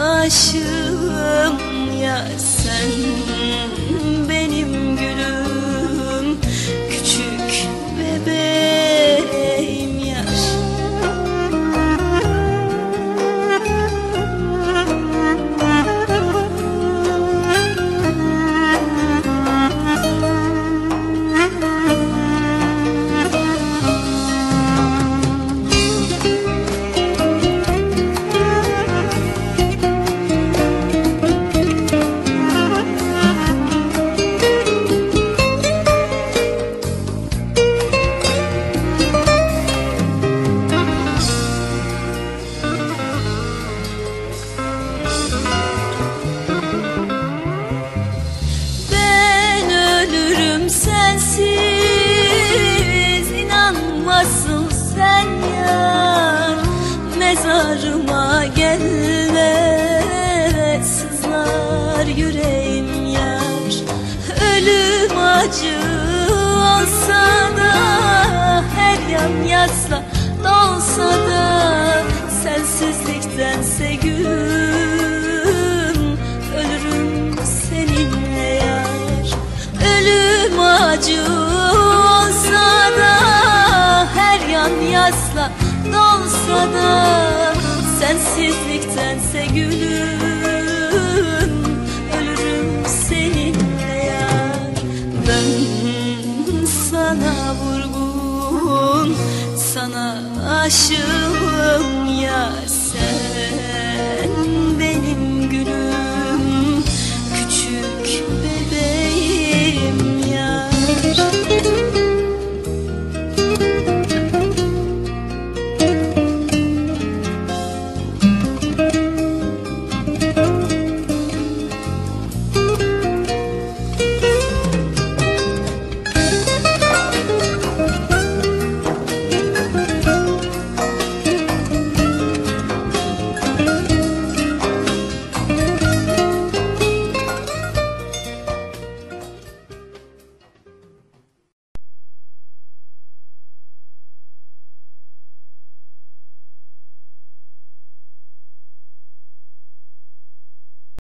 aşığım ya sen benim Mezarıma gelme sızlar yüreğim yar. Ölüm acı olsa da her yan yasla dolsa da Sensizliktense gün ölürüm seninle yar. Ölüm acı olsa da her yan yasla dolsa da Sensizliktense gülüm ölürüm seninle yar. Ben sana vurgun sana aşığım